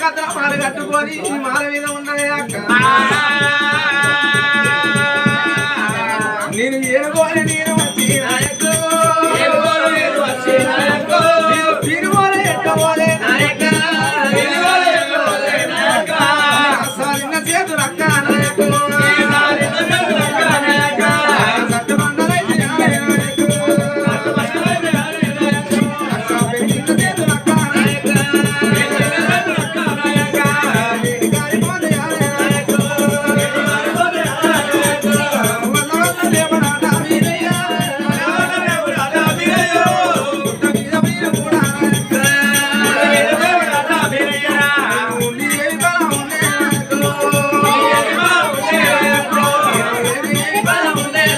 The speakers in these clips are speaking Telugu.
కథ మాల కట్టుకొని మాల మీద ఉన్నాయక్క నేను ఏనుకోని నేను వచ్చినాయ সামনে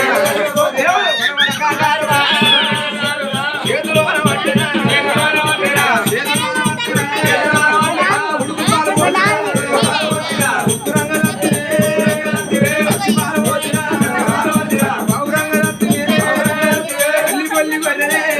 ready.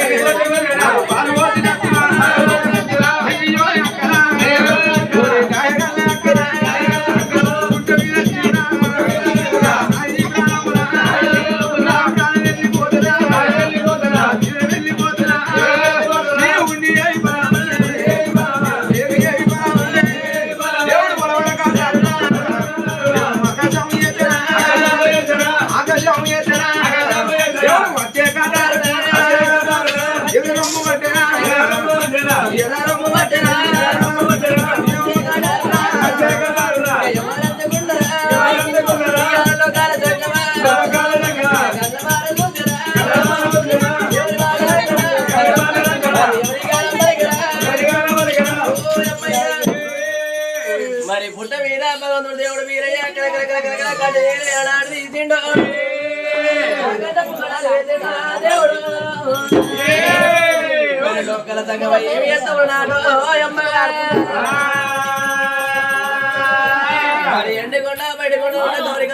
భగవంతుడు దేవుడు వీరయ్య తిండో దేవుడు లోకల తగ్గవయ్య నాడు అమ్మగారు ఎండుకుండా బయటకుండా